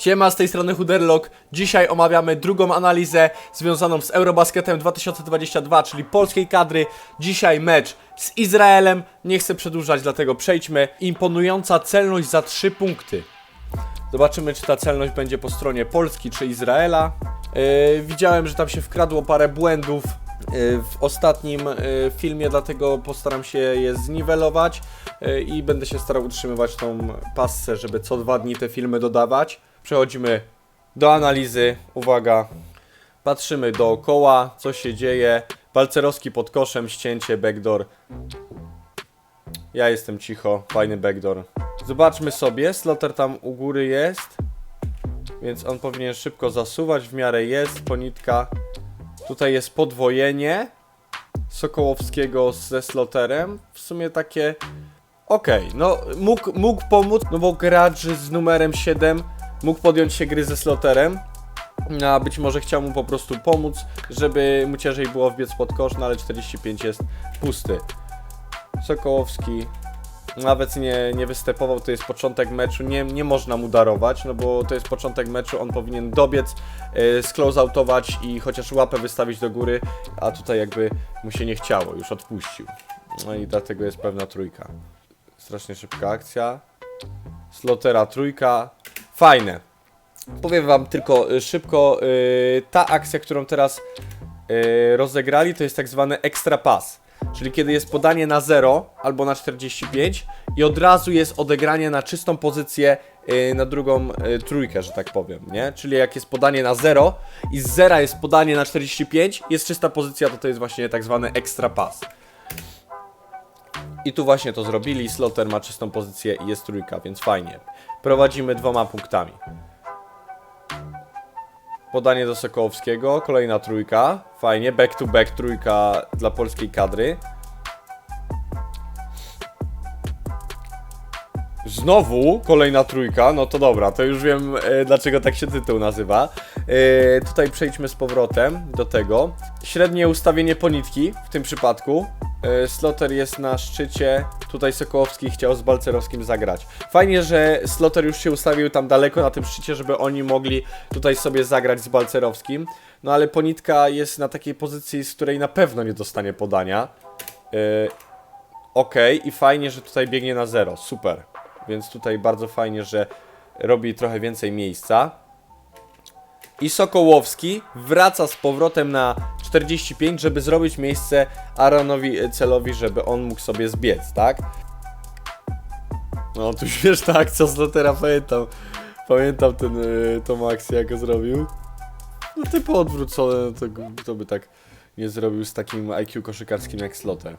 Siema, z tej strony Huderlock. Dzisiaj omawiamy drugą analizę związaną z Eurobasketem 2022, czyli polskiej kadry. Dzisiaj mecz z Izraelem. Nie chcę przedłużać, dlatego przejdźmy. Imponująca celność za 3 punkty. Zobaczymy, czy ta celność będzie po stronie Polski czy Izraela. Yy, widziałem, że tam się wkradło parę błędów yy, w ostatnim yy, filmie, dlatego postaram się je zniwelować yy, i będę się starał utrzymywać tą passę, żeby co dwa dni te filmy dodawać. Przechodzimy do analizy. Uwaga. Patrzymy dookoła, co się dzieje. Balcerowski pod koszem, ścięcie, backdoor. Ja jestem cicho, fajny backdoor. Zobaczmy sobie, slotter tam u góry jest. Więc on powinien szybko zasuwać, w miarę jest, ponitka. Tutaj jest podwojenie Sokołowskiego ze sloterem. W sumie takie... Okej, no mógł, mógł pomóc, no bo gracz z numerem 7 mógł podjąć się gry ze sloterem. A być może chciał mu po prostu pomóc, żeby mu ciężej było wbiec pod kosz, no ale 45 jest pusty. Sokołowski nawet nie, nie występował, to jest początek meczu, nie, nie można mu darować, no bo to jest początek meczu, on powinien dobiec, yy, i chociaż łapę wystawić do góry, a tutaj jakby mu się nie chciało, już odpuścił. No i dlatego jest pewna trójka. Strasznie szybka akcja. Slotera trójka. Fajne. Powiem wam tylko y, szybko, y, ta akcja, którą teraz y, rozegrali, to jest tak zwany extra pass. Czyli kiedy jest podanie na 0 albo na 45 i od razu jest odegranie na czystą pozycję na drugą trójkę, że tak powiem, nie? Czyli jak jest podanie na 0 i z 0 jest podanie na 45, jest czysta pozycja, to to jest właśnie tak zwany extra pass. I tu właśnie to zrobili, Slotter ma czystą pozycję i jest trójka, więc fajnie. Prowadzimy dwoma punktami. Podanie do Sokołowskiego, kolejna trójka. Fajnie, back to back trójka dla polskiej kadry. Znowu kolejna trójka, no to dobra, to już wiem e, dlaczego tak się tytuł nazywa. E, tutaj przejdźmy z powrotem do tego. Średnie ustawienie ponitki w tym przypadku. E, Slotter jest na szczycie, tutaj Sokołowski chciał z Balcerowskim zagrać. Fajnie, że Slotter już się ustawił tam daleko na tym szczycie, żeby oni mogli tutaj sobie zagrać z Balcerowskim. No ale ponitka jest na takiej pozycji, z której na pewno nie dostanie podania. E, Ok, i fajnie, że tutaj biegnie na zero, super. Więc tutaj bardzo fajnie, że robi trochę więcej miejsca. I Sokołowski wraca z powrotem na 45, żeby zrobić miejsce Aaronowi Celowi, żeby on mógł sobie zbiec, tak? No, tu wiesz ta akcja z Lotera, pamiętam. Pamiętam ten, y, tą akcję, jak zrobił. No typu odwrócone, no to, to by tak nie zrobił z takim IQ koszykarskim jak Sloter.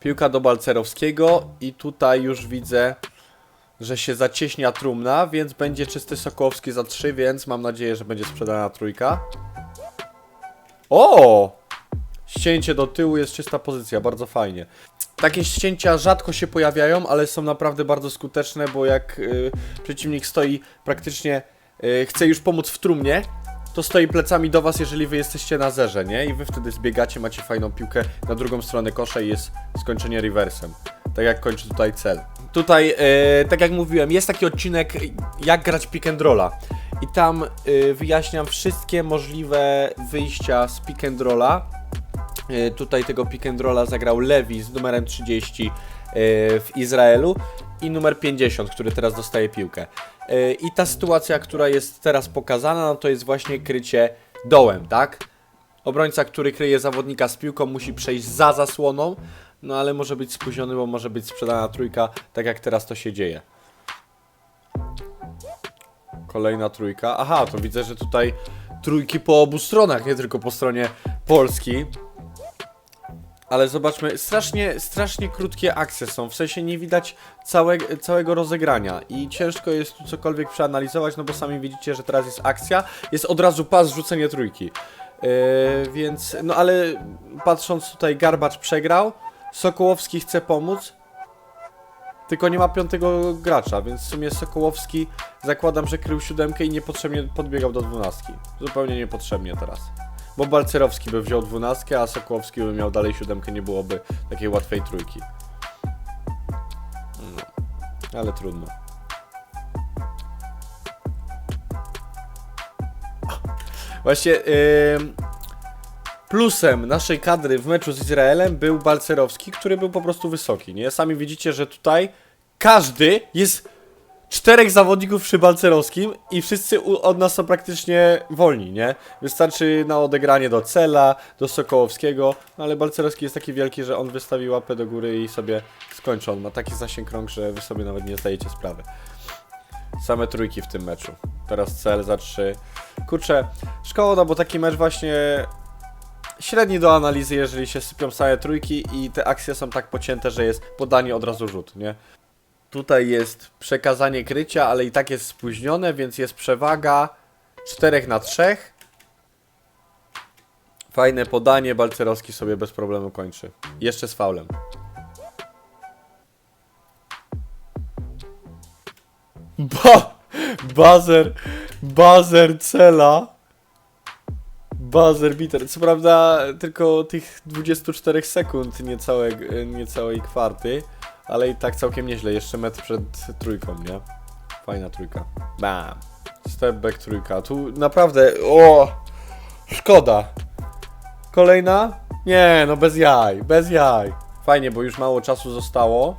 Piłka do Balcerowskiego i tutaj już widzę, że się zacieśnia trumna, więc będzie czysty Sokołowski za 3, więc mam nadzieję, że będzie sprzedana trójka. O! Ścięcie do tyłu jest czysta pozycja, bardzo fajnie. Takie ścięcia rzadko się pojawiają, ale są naprawdę bardzo skuteczne, bo jak y, przeciwnik stoi praktycznie, y, chce już pomóc w trumnie, to stoi plecami do was, jeżeli wy jesteście na zerze, nie? I wy wtedy zbiegacie, macie fajną piłkę na drugą stronę kosza i jest skończenie reversem. Tak jak kończy tutaj cel. Tutaj, e, tak jak mówiłem, jest taki odcinek jak grać pick and rolla. I tam e, wyjaśniam wszystkie możliwe wyjścia z pick and rolla. E, tutaj tego pick and rolla zagrał Lewi z numerem 30 e, w Izraelu i numer 50, który teraz dostaje piłkę. I ta sytuacja, która jest teraz pokazana, no to jest właśnie krycie dołem, tak? Obrońca, który kryje zawodnika z piłką, musi przejść za zasłoną, no ale może być spóźniony, bo może być sprzedana trójka, tak jak teraz to się dzieje. Kolejna trójka. Aha, to widzę, że tutaj trójki po obu stronach, nie tylko po stronie Polski. Ale zobaczmy, strasznie, strasznie krótkie akcje są, w sensie nie widać całe, całego rozegrania i ciężko jest tu cokolwiek przeanalizować, no bo sami widzicie, że teraz jest akcja, jest od razu pas, rzucenie trójki. Yy, więc, no ale patrząc tutaj, Garbacz przegrał, Sokołowski chce pomóc, tylko nie ma piątego gracza, więc w sumie Sokołowski zakładam, że krył siódemkę i niepotrzebnie podbiegał do dwunastki. Zupełnie niepotrzebnie teraz. Bo Balcerowski by wziął dwunastkę, a Sokołowski by miał dalej siódemkę, nie byłoby takiej łatwej trójki. No, ale trudno. Właśnie ym, plusem naszej kadry w meczu z Izraelem był Balcerowski, który był po prostu wysoki, nie? Sami widzicie, że tutaj każdy jest czterech zawodników przy Balcerowskim i wszyscy od nas są praktycznie wolni, nie? Wystarczy na odegranie do Cela, do Sokołowskiego, no ale Balcerowski jest taki wielki, że on wystawi łapę do góry i sobie skończy. On ma taki zasięg rąk, że wy sobie nawet nie zdajecie sprawy. Same trójki w tym meczu. Teraz cel za trzy. Kurczę, szkoda, bo taki mecz właśnie średni do analizy, jeżeli się sypią same trójki i te akcje są tak pocięte, że jest podanie od razu rzut, nie? Tutaj jest przekazanie krycia, ale i tak jest spóźnione, więc jest przewaga 4 na 3. Fajne podanie, Balcerowski sobie bez problemu kończy. Jeszcze z faulem. Ba bazer, bazer cela. Bazer biter. Co prawda tylko tych 24 sekund, niecałe, niecałej kwarty, ale i tak całkiem nieźle. Jeszcze metr przed trójką, nie? Fajna trójka. Bam. Step back trójka. Tu naprawdę, o, szkoda. Kolejna? Nie, no bez jaj, bez jaj. Fajnie, bo już mało czasu zostało.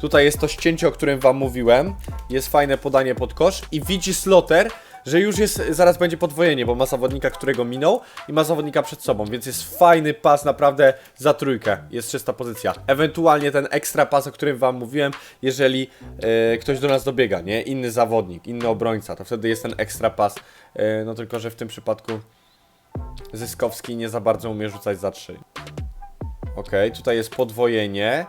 Tutaj jest to ścięcie, o którym wam mówiłem. Jest fajne podanie pod kosz i widzi Slotter, że już jest, zaraz będzie podwojenie, bo ma zawodnika, którego minął i ma zawodnika przed sobą, więc jest fajny pas naprawdę za trójkę. Jest czysta pozycja. Ewentualnie ten ekstra pas, o którym wam mówiłem, jeżeli e, ktoś do nas dobiega, nie? Inny zawodnik, inny obrońca, to wtedy jest ten ekstra pas. E, no tylko, że w tym przypadku Zyskowski nie za bardzo umie rzucać za trzy. Okej, tutaj jest podwojenie.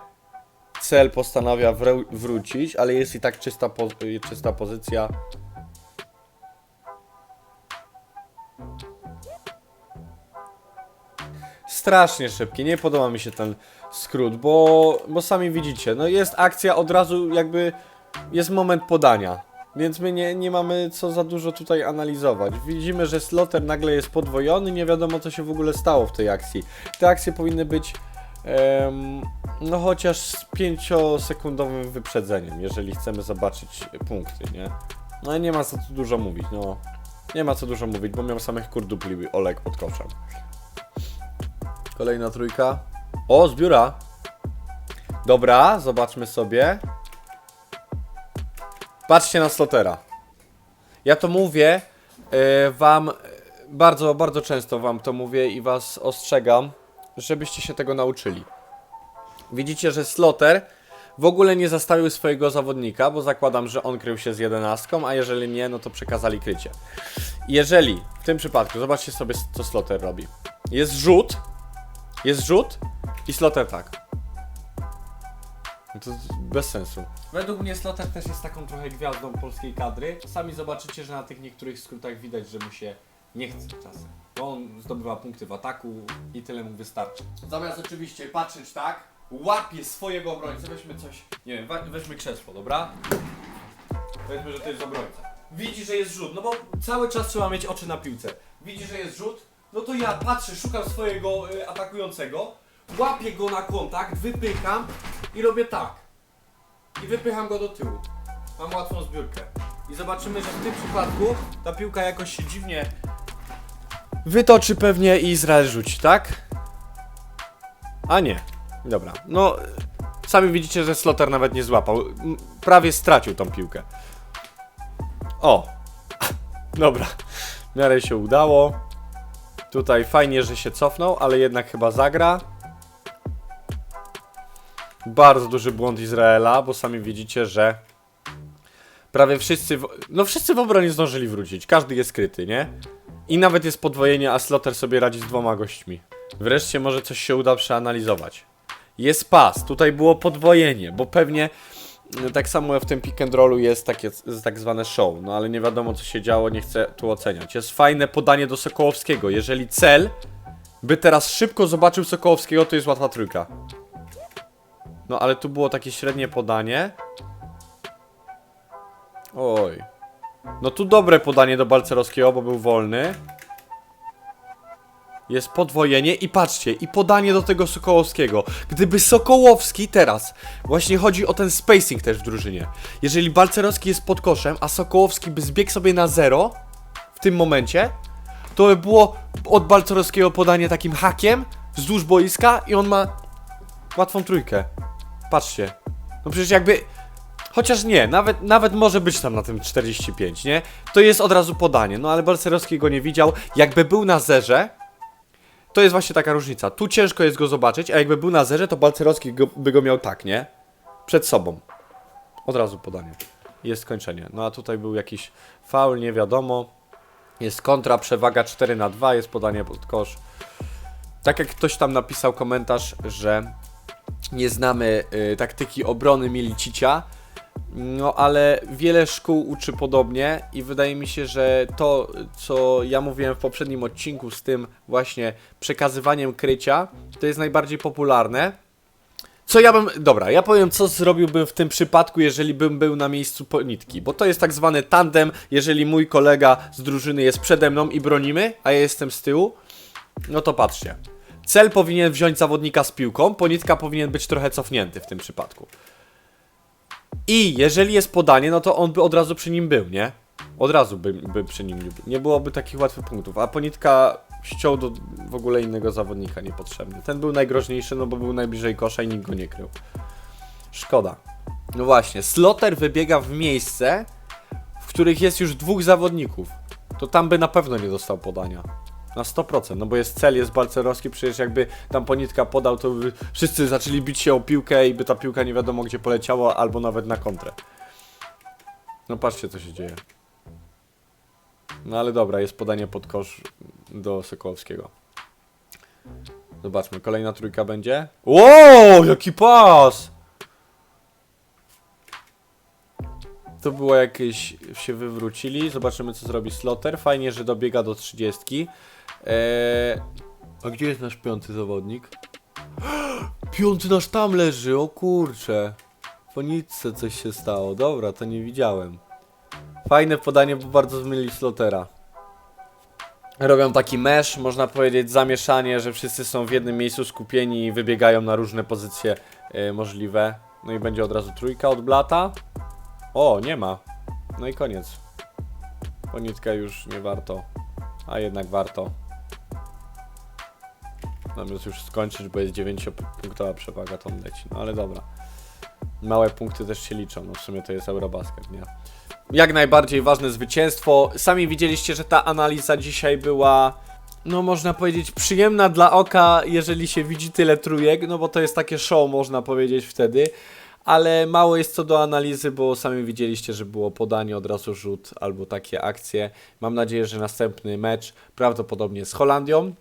Cel postanawia wró- wrócić, ale jest i tak czysta, po czysta pozycja. Strasznie szybkie, nie podoba mi się ten skrót, bo, bo sami widzicie, no jest akcja od razu jakby jest moment podania. Więc my nie, nie mamy co za dużo tutaj analizować. Widzimy, że sloter nagle jest podwojony, nie wiadomo co się w ogóle stało w tej akcji. Te akcje powinny być em, no chociaż z 5-sekundowym wyprzedzeniem, jeżeli chcemy zobaczyć punkty, nie? No i nie ma co tu dużo mówić, no. Nie ma co dużo mówić, bo miał samych kurdupli Olek pod koszem. Kolejna trójka. O, z biura. Dobra, zobaczmy sobie. Patrzcie na slotera. Ja to mówię e, wam bardzo, bardzo często wam to mówię i was ostrzegam, żebyście się tego nauczyli. Widzicie, że sloter w ogóle nie zastawił swojego zawodnika, bo zakładam, że on krył się z jedenastką, a jeżeli nie, no to przekazali krycie. Jeżeli w tym przypadku, zobaczcie sobie co sloter robi. Jest rzut, jest rzut i sloter tak. No To bez sensu. Według mnie Slotter też jest taką trochę gwiazdą polskiej kadry. Sami zobaczycie, że na tych niektórych skrótach widać, że mu się nie chce czasem. Bo on zdobywa punkty w ataku i tyle mu wystarczy. Zamiast oczywiście patrzeć tak, łapie swojego obrońcę, weźmy coś, nie wiem, wa- weźmy krzesło, dobra? Weźmy, że to jest obrońca. Widzi, że jest rzut, no bo cały czas trzeba mieć oczy na piłce. Widzi, że jest rzut, no to ja patrzę, szukam swojego y, atakującego, łapię go na kontakt, wypycham i robię tak. I wypycham go do tyłu. Mam łatwą zbiórkę. I zobaczymy, że w tym przypadku ta piłka jakoś się dziwnie wytoczy pewnie i Izrael rzuci, tak? A nie. Dobra. No, sami widzicie, że Slotter nawet nie złapał. Prawie stracił tą piłkę. O. Dobra. W miarę się udało. Tutaj fajnie, że się cofnął, ale jednak chyba zagra. Bardzo duży błąd Izraela, bo sami widzicie, że prawie wszyscy, w... no wszyscy w obronie zdążyli wrócić. Każdy jest skryty, nie? I nawet jest podwojenie, a Slotter sobie radzi z dwoma gośćmi. Wreszcie może coś się uda przeanalizować. Jest pas, tutaj było podwojenie, bo pewnie tak samo w tym pick and rollu jest takie tak zwane show, no ale nie wiadomo co się działo, nie chcę tu oceniać. Jest fajne podanie do Sokołowskiego. Jeżeli cel by teraz szybko zobaczył Sokołowskiego, to jest łatwa trójka. No ale tu było takie średnie podanie. Oj. No tu dobre podanie do Balcerowskiego, bo był wolny. Jest podwojenie i patrzcie, i podanie do tego Sokołowskiego. Gdyby Sokołowski teraz, właśnie chodzi o ten spacing też w drużynie. Jeżeli Balcerowski jest pod koszem, a Sokołowski by zbiegł sobie na zero w tym momencie, to by było od Balcerowskiego podanie takim hakiem wzdłuż boiska i on ma łatwą trójkę. Patrzcie. No przecież jakby... Chociaż nie, nawet, nawet może być tam na tym 45, nie? To jest od razu podanie, no ale Balcerowski go nie widział. Jakby był na zerze, to jest właśnie taka różnica. Tu ciężko jest go zobaczyć, a jakby był na zerze, to Balcerowski go, by go miał tak, nie? Przed sobą. Od razu podanie. Jest skończenie. No a tutaj był jakiś faul, nie wiadomo. Jest kontra, przewaga 4 na 2, jest podanie pod kosz. Tak jak ktoś tam napisał komentarz, że nie znamy y, taktyki obrony Milicicia, no ale wiele szkół uczy podobnie i wydaje mi się, że to, co ja mówiłem w poprzednim odcinku z tym właśnie przekazywaniem krycia, to jest najbardziej popularne. Co ja bym. Dobra, ja powiem, co zrobiłbym w tym przypadku, jeżeli bym był na miejscu ponitki. Bo to jest tak zwany tandem, jeżeli mój kolega z drużyny jest przede mną i bronimy, a ja jestem z tyłu. No to patrzcie. Cel powinien wziąć zawodnika z piłką, ponitka powinien być trochę cofnięty w tym przypadku. I jeżeli jest podanie, no to on by od razu przy nim był, nie? Od razu by, by przy nim nie był. Nie byłoby takich łatwych punktów. A ponitka ściął do w ogóle innego zawodnika niepotrzebnie. Ten był najgroźniejszy, no bo był najbliżej kosza i nikt go nie krył. Szkoda. No właśnie, Slotter wybiega w miejsce, w których jest już dwóch zawodników. To tam by na pewno nie dostał podania. Na 100%, no bo jest cel, jest Balcerowski, przecież jakby tam ponitka podał, to by wszyscy zaczęli bić się o piłkę i by ta piłka nie wiadomo gdzie poleciała, albo nawet na kontrę. No patrzcie co się dzieje. No ale dobra, jest podanie pod kosz do Sokołowskiego. Zobaczmy, kolejna trójka będzie. Wow, jaki pas! To było jakieś, się wywrócili. Zobaczymy co zrobi Slotter. Fajnie, że dobiega do 30. Eee, a gdzie jest nasz piąty zawodnik? Piąty nasz tam leży, o kurcze. Po nitce coś się stało. Dobra, to nie widziałem. Fajne podanie, bo bardzo zmylili Slotera. Robią taki mesh, można powiedzieć, zamieszanie, że wszyscy są w jednym miejscu skupieni i wybiegają na różne pozycje e, możliwe. No i będzie od razu trójka od blata. O, nie ma. No i koniec. Ponitka już nie warto. A jednak warto. Zamiast już skończyć, bo jest 9-punktowa przewaga, to leci. No ale dobra. Małe punkty też się liczą. No w sumie to jest Eurobasket, nie? Jak najbardziej ważne zwycięstwo. Sami widzieliście, że ta analiza dzisiaj była no można powiedzieć przyjemna dla oka, jeżeli się widzi tyle trójek, no bo to jest takie show, można powiedzieć wtedy. Ale mało jest co do analizy, bo sami widzieliście, że było podanie, od razu rzut albo takie akcje. Mam nadzieję, że następny mecz prawdopodobnie z Holandią,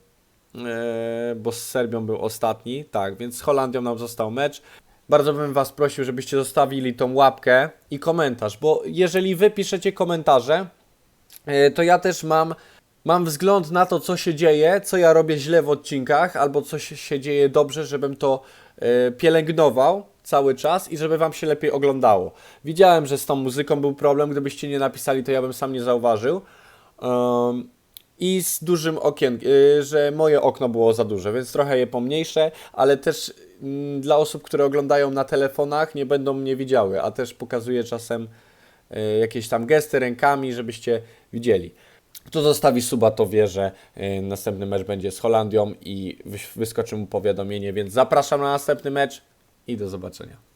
bo z Serbią był ostatni, tak, więc z Holandią nam został mecz. Bardzo bym Was prosił, żebyście zostawili tą łapkę i komentarz, bo jeżeli Wy piszecie komentarze, e, to ja też mam, mam wzgląd na to, co się dzieje, co ja robię źle w odcinkach, albo co się, się dzieje dobrze, żebym to e, pielęgnował cały czas i żeby Wam się lepiej oglądało. Widziałem, że z tą muzyką był problem, gdybyście nie napisali, to ja bym sam nie zauważył. Um, i z dużym okien, y, że moje okno było za duże, więc trochę je pomniejsze, ale też mm, dla osób, które oglądają na telefonach, nie będą mnie widziały, a też pokazuję czasem y, jakieś tam gesty rękami, żebyście widzieli. Kto zostawi suba, to wie, że y, następny mecz będzie z Holandią i wyskoczy mu powiadomienie, więc zapraszam na następny mecz i do zobaczenia.